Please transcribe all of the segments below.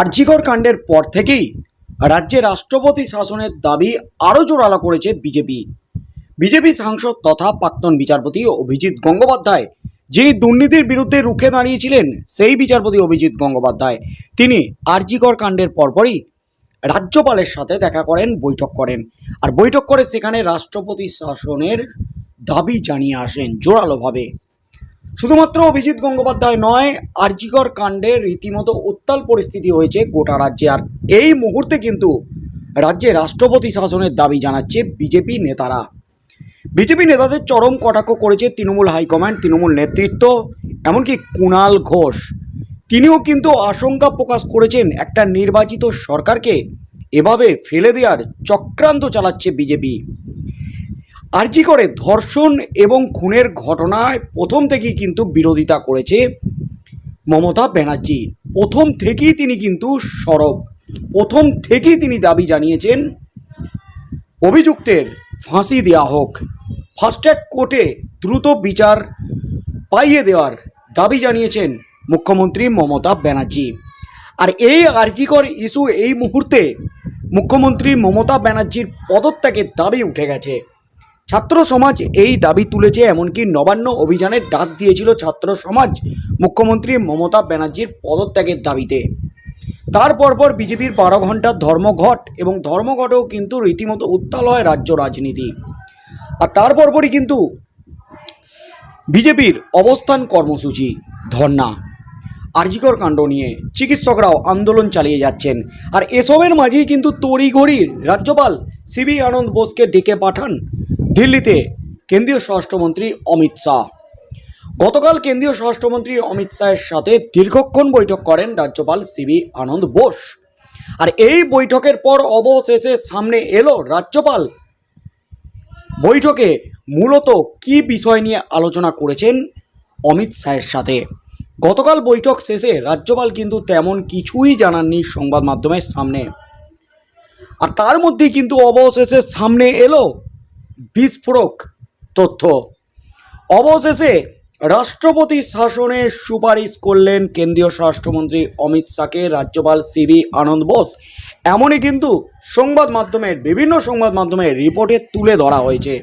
আরজিকর কাণ্ডের পর থেকেই রাজ্যে রাষ্ট্রপতি শাসনের দাবি আরও জোরালো করেছে বিজেপি। বিজেপি সাংসদ তথা প্রাক্তন বিচারপতি অভিজিৎ গঙ্গোপাধ্যায়, যিনি দুর্নীতির বিরুদ্ধে রুখে দাঁড়িয়েছিলেন, সেই বিচারপতি অভিজিৎ গঙ্গোপাধ্যায়। তিনি আরজিকর কাণ্ডের পরপরই রাজ্যপালের সাথে দেখা করেন, বৈঠক করেন। আর বৈঠক করে সেখানে রাষ্ট্রপতি শাসনের দাবি জানিয়ে আসেন জোরালোভাবে। শুধুমাত্র অভিজিৎ গঙ্গোপাধ্যায় নয়, আরজিকর কাণ্ডে রীতিমতো উত্তাল পরিস্থিতি হয়েছে গোটা রাজ্যে। আর এই মুহূর্তে কিন্তু রাজ্যে রাষ্ট্রপতি শাসনের দাবি জানাচ্ছে বিজেপি নেতারা। বিজেপি নেতাদের চরম কটাক্ষ করেছে তৃণমূল হাইকমান্ড, তৃণমূল নেতৃত্ব, এমনকি কুণাল ঘোষ। তিনিও কিন্তু আশঙ্কা প্রকাশ করেছেন একটা নির্বাচিত সরকারকে এভাবে ফেলে দেওয়ার চক্রান্ত চালাচ্ছে বিজেপি। আরজি করে ধর্ষণ এবং খুনের ঘটনায় প্রথম থেকেই কিন্তু বিরোধিতা করেছে মমতা ব্যানার্জি। প্রথম থেকেই তিনি কিন্তু সরব। প্রথম থেকেই তিনি দাবি জানিয়েছেন, অভিযুক্তের ফাঁসি দেওয়া হোক। ফাস্ট্র্যাক কোর্টে দ্রুত বিচার পাইয়ে দেওয়ার দাবি জানিয়েছেন মুখ্যমন্ত্রী মমতা ব্যানার্জি। আর এই আরজিকর ইস্যু এই মুহূর্তে মুখ্যমন্ত্রী মমতা ব্যানার্জির পদত্যাগের দাবি উঠে গেছে। ছাত্র সমাজ এই দাবি তুলেছে, এমনকি নবান্ন অভিযানের ডাক দিয়েছিল ছাত্র সমাজ মুখ্যমন্ত্রী মমতা ব্যানার্জির পদত্যাগের দাবিতে। তার পরপর বিজেপির বারো ঘণ্টার ধর্মঘট এবং ধর্মঘটেও কিন্তু রীতিমতো উত্তাল হয় রাজ্য রাজনীতি। আর তার পরপরই কিন্তু বিজেপির অবস্থান কর্মসূচি ধর্না আরজিকর কাণ্ড নিয়ে চিকিৎসকরাও আন্দোলন চালিয়ে যাচ্ছেন। আর এসবের মাঝেই কিন্তু তড়িঘড়ি রাজ্যপাল সিবি আনন্দ বোসকে ডেকে পাঠান দিল্লিতে কেন্দ্রীয় স্বরাষ্ট্রমন্ত্রী অমিত শাহ। গতকাল কেন্দ্রীয় স্বরাষ্ট্রমন্ত্রী অমিত শাহের সাথে দীর্ঘক্ষণ বৈঠক করেন রাজ্যপাল সিবি আনন্দ বোস। আর এই বৈঠকের পর অবশেষে সামনে এলো রাজ্যপাল। বৈঠকে মূলত কি বিষয় নিয়ে আলোচনা করেছেন অমিত শাহের সাথে? গতকাল বৈঠক শেষে রাজ্যপাল কিন্তু তেমন কিছুই জানাননি সংবাদ মাধ্যমের সামনে। আর তার মধ্যেই কিন্তু অবশেষে সামনে এলো বিস্ফোরক তথ্য। অবশেষে রাষ্ট্রপতি শাসনের সুপারিশ করলেন কেন্দ্রীয় স্বরাষ্ট্রমন্ত্রী অমিত শাহকে। রাজ্যপাল সিবি আনন্দ বোস। এমনই কিন্তু সংবাদ মাধ্যমের, বিভিন্ন সংবাদ মাধ্যমের রিপোর্টে তুলে ধরা হয়েছে।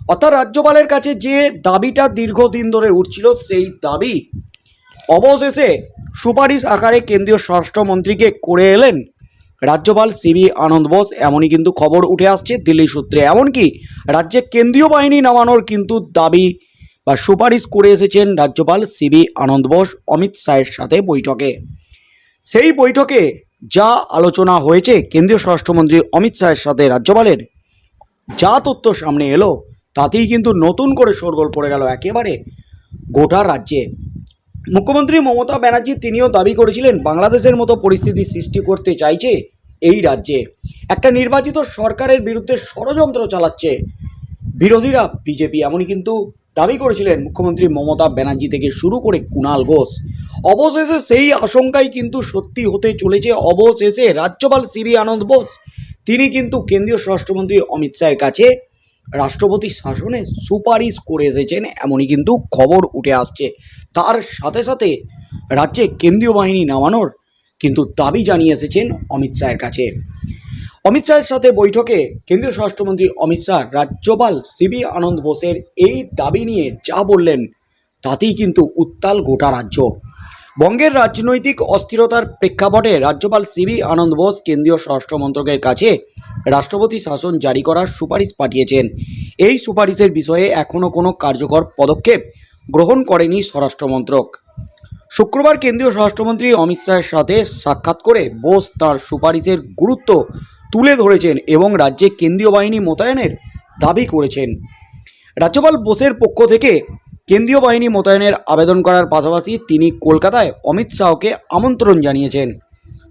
অর্থাৎ রাজ্যপালের কাছে যে দাবিটা দীর্ঘদিন ধরে উঠছিল, সেই দাবি অবশেষে সুপারিশ আকারে কেন্দ্রীয় স্বরাষ্ট্রমন্ত্রীকে করে এলেন রাজ্যপাল সিবি আনন্দ বোস, এমনই কিন্তু খবর উঠে আসছে দিল্লি সূত্রে। এমনকি রাজ্যে কেন্দ্রীয় বাহিনী নামানোর কিন্তু দাবি বা সুপারিশ করে এসেছেন রাজ্যপাল সিবি আনন্দ বোস অমিত শাহের সাথে বৈঠকে। সেই বৈঠকে যা আলোচনা হয়েছে, কেন্দ্রীয় স্বরাষ্ট্রমন্ত্রী অমিত শাহের সাথে রাজ্যপালের যা তথ্য সামনে এলো, তাতেই কিন্তু নতুন করে শোরগোল পড়ে গেল একেবারে গোটা রাজ্যে। মুখ্যমন্ত্রী মমতা ব্যানার্জি তিনিও দাবি করেছিলেন বাংলাদেশের মতো পরিস্থিতি সৃষ্টি করতে চাইছে এই রাজ্যে। একটা নির্বাচিত সরকারের বিরুদ্ধে ষড়যন্ত্র চালাচ্ছে বিরোধীরা বিজেপি। এমনই কিন্তু দাবি করেছিলেন মুখ্যমন্ত্রী মমতা ব্যানার্জি থেকে শুরু করে কুণাল ঘোষ। অবশেষে সেই আশঙ্কাই কিন্তু সত্যি হতে চলেছে। অবশেষে রাজ্যপাল সিবি আনন্দ বোস, তিনি কিন্তু কেন্দ্রীয় স্বরাষ্ট্রমন্ত্রী অমিত শাহের কাছে রাষ্ট্রপতি শাসনে সুপারিশ করে এসেছেন, এমনই কিন্তু খবর উঠে আসছে। তার সাথে সাথে রাজ্যে কেন্দ্রীয় বাহিনী নামানোর কিন্তু দাবি জানিয়ে এসেছেন অমিত শাহের কাছে। অমিত শাহের সাথে বৈঠকে কেন্দ্রীয় স্বরাষ্ট্রমন্ত্রী অমিত শাহ, রাজ্যপাল সিবি আনন্দ বোসের এই দাবি নিয়ে যা বললেন, তাতেই কিন্তু উত্তাল গোটা রাজ্য। বঙ্গের রাজনৈতিক অস্থিরতার প্রেক্ষাপটে রাজ্যপাল সিবি আনন্দ বোস কেন্দ্রীয় স্বরাষ্ট্র মন্ত্রকের কাছে রাষ্ট্রপতি শাসন জারি করার সুপারিশ পাঠিয়েছেন। এই সুপারিশের বিষয়ে এখনও কোনো কার্যকর পদক্ষেপ গ্রহণ করেনি স্বরাষ্ট্রমন্ত্রক। শুক্রবার কেন্দ্রীয় স্বরাষ্ট্রমন্ত্রী অমিত শাহের সাথে সাক্ষাৎ করে বোস তার সুপারিশের গুরুত্ব তুলে ধরেছেন এবং রাজ্যে কেন্দ্রীয় বাহিনী মোতায়েনের দাবি করেছেন। রাজ্যপাল বোসের পক্ষ থেকে কেন্দ্রীয় বাহিনী মোতায়েনের আবেদন করার পাশাপাশি তিনি কলকাতায় অমিত শাহকে আমন্ত্রণ জানিয়েছেন।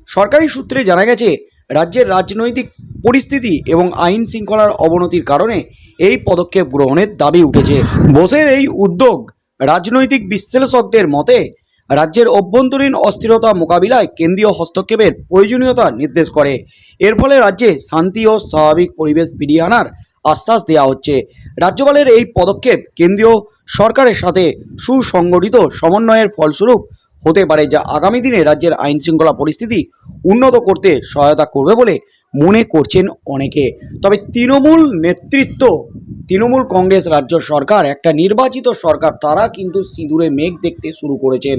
সরকারি সূত্রে জানা গেছে, রাজ্যের রাজনৈতিক পরিস্থিতি এবং আইন শৃঙ্খলার অবনতির কারণে এই পদক্ষেপ গ্রহণের দাবি উঠেছে। বোসের এই উদ্যোগ রাজনৈতিক বিশ্লেষকদের মতে, রাজ্যের অভ্যন্তরীণ অস্থিরতা মোকাবিলায় কেন্দ্রীয় হস্তক্ষেপের প্রয়োজনীয়তা নির্দেশ করে। এর ফলে রাজ্যে শান্তি ও স্বাভাবিক পরিবেশ ফিরিয়ে আনার আশ্বাস দেওয়া হচ্ছে। রাজ্যপালের এই পদক্ষেপ কেন্দ্রীয় সরকারের সাথে সুসংগঠিত সমন্বয়ের ফলস্বরূপ হতে পারে যা আগামী দিনে রাজ্যের আইন শৃঙ্খলা পরিস্থিতি উন্নত করতে সহায়তা করবে বলে মনে করছেন অনেকে। তবে তৃণমূল নেতৃত্ব, তৃণমূল কংগ্রেস রাজ্য সরকার, একটা নির্বাচিত সরকার, তারা কিন্তু সিঁদুরে মেঘ দেখতে শুরু করেছেন।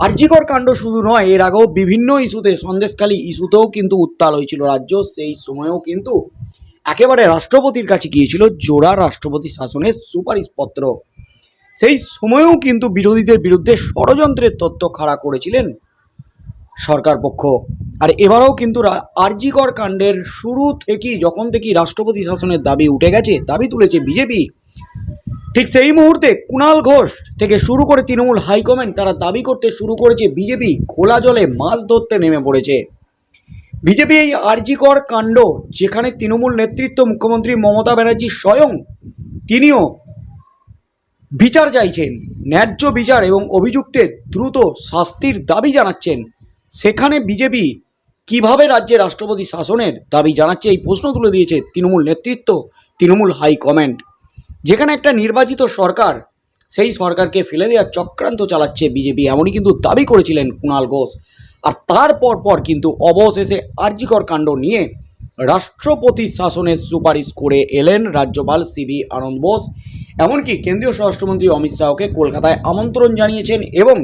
আরজিকর কাণ্ড শুধু নয়, এর আগেও বিভিন্ন ইস্যুতে, সন্দেশখালী ইস্যুতেও কিন্তু উত্তাল হয়েছিল রাজ্য। সেই সময়েও কিন্তু একেবারে রাষ্ট্রপতির কাছে গিয়েছিল জোড়া রাষ্ট্রপতি শাসনের সুপারিশপত্র সেই সময়েও কিন্তু বিরোধীদের বিরুদ্ধে ষড়যন্ত্রের তথ্য খাড়া করেছিলেন সরকার পক্ষ। আর এবারেও কিন্তু আরজিকর কাণ্ডের শুরু থেকেই যখন থেকেই রাষ্ট্রপতি শাসনের দাবি উঠে গেছে, দাবি তুলেছে বিজেপি। ঠিক সেই মুহূর্তে কুণাল ঘোষ থেকে শুরু করে তৃণমূল হাইকমান্ড তারা দাবি করতে শুরু করেছে বিজেপি, খোলা জলে মাছ ধরতে নেমে পড়েছে। বিজেপি এই আরজিকর কাণ্ড যেখানে তৃণমূল নেতৃত্ব মুখ্যমন্ত্রী মমতা ব্যানার্জি স্বয়ং তিনিও বিচার চাইছেন, ন্যায্য বিচার এবং অভিযুক্তের দ্রুত শাস্তির দাবি জানাচ্ছেন। সেখানে বিজেপি কীভাবে রাজ্যে রাষ্ট্রপতি শাসনের দাবি জানাচ্ছে এই প্রশ্ন তুলে দিয়েছে তৃণমূল নেতৃত্ব, তৃণমূল হাইকমান্ড যেখানে একটা নির্বাচিত সরকার, সেই সরকারকে ফেলে দেওয়ার চক্রান্ত চালাচ্ছে বিজেপি, এমনই কিন্তু দাবি করেছিলেন কুণাল ঘোষ। আর তারপর পর কিন্তু অবশেষে আর্যিকর কাণ্ড নিয়ে রাষ্ট্রপতি শাসনের সুপারিশ করে এলেন রাজ্যপাল সিবি আনন্দ বোস। এমনকি কেন্দ্রীয় স্বরাষ্ট্রমন্ত্রী অমিত শাহকে কলকাতায় আমন্ত্রণ জানিয়েছেন এবং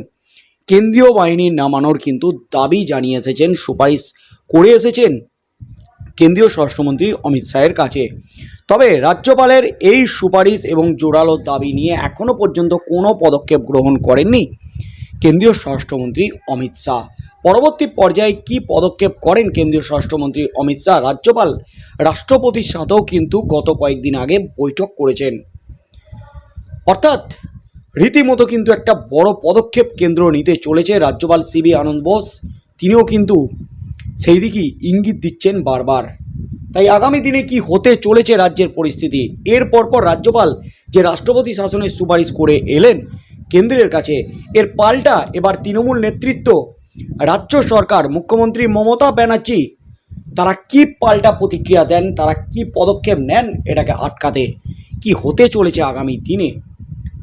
কেন্দ্রীয় বাহিনী নামানোর কিন্তু দাবি জানিয়ে এসেছেন, সুপারিশ করে এসেছেন কেন্দ্রীয় স্বরাষ্ট্রমন্ত্রী অমিত শাহের কাছে। তবে রাজ্যপালের এই সুপারিশ এবং জোরালো দাবি নিয়ে এখনও পর্যন্ত কোনো পদক্ষেপ গ্রহণ করেননি কেন্দ্রীয় স্বরাষ্ট্রমন্ত্রী অমিত শাহ। পরবর্তী পর্যায়ে কি পদক্ষেপ করেন কেন্দ্রীয় স্বরাষ্ট্রমন্ত্রী অমিত শাহ? রাজ্যপাল রাষ্ট্রপতির সাথেও কিন্তু গত কয়েকদিন আগে বৈঠক করেছেন। অর্থাৎ রীতিমতো কিন্তু একটা বড় পদক্ষেপ কেন্দ্র নিতে চলেছে রাজ্যপাল সিবি আনন্দ বোস। তিনিও কিন্তু সেই দিকেই ইঙ্গিত দিচ্ছেন বারবার। তাই আগামী দিনে কি হতে চলেছে রাজ্যের পরিস্থিতি? এর পরপর রাজ্যপাল যে রাষ্ট্রপতি শাসনের সুপারিশ করে এলেন কেন্দ্রের কাছে, এর পাল্টা এবার তৃণমূল নেতৃত্ব, রাজ্য সরকার, মুখ্যমন্ত্রী মমতা ব্যানার্জি, তারা কি পাল্টা প্রতিক্রিয়া দেন, তারা কি পদক্ষেপ নেন, এটাকে আটকাতে কি হতে চলেছে আগামী দিনে?